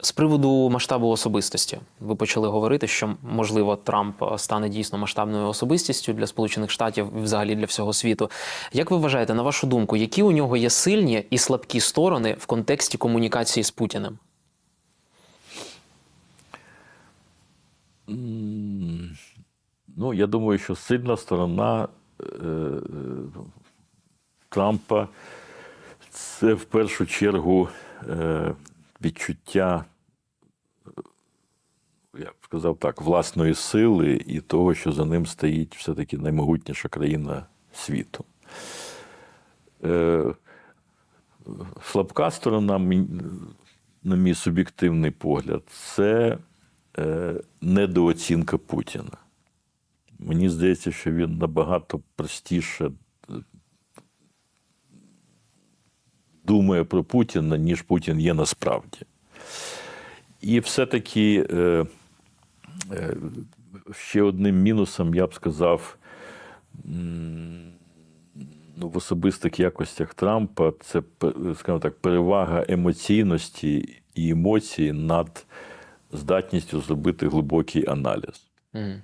З приводу масштабу особистості, ви почали говорити, що можливо Трамп стане дійсно масштабною особистістю для Сполучених Штатів і взагалі для всього світу. Як ви вважаєте, на вашу думку, які у нього є сильні і слабкі сторони в контексті комунікації з Путіним? Ну, я думаю, що сильна сторона е, е, Трампа це в першу чергу е, відчуття, е, я б сказав так, власної сили і того, що за ним стоїть все-таки наймогутніша країна світу. Е, слабка сторона, на мій суб'єктивний погляд, це е, недооцінка Путіна. Мені здається, що він набагато простіше е, думає про Путіна, ніж Путін є насправді. І все-таки е, е, ще одним мінусом, я б сказав, ну, в особистих якостях Трампа це, скажімо так, перевага емоційності і емоцій над здатністю зробити глибокий аналіз. Мгм.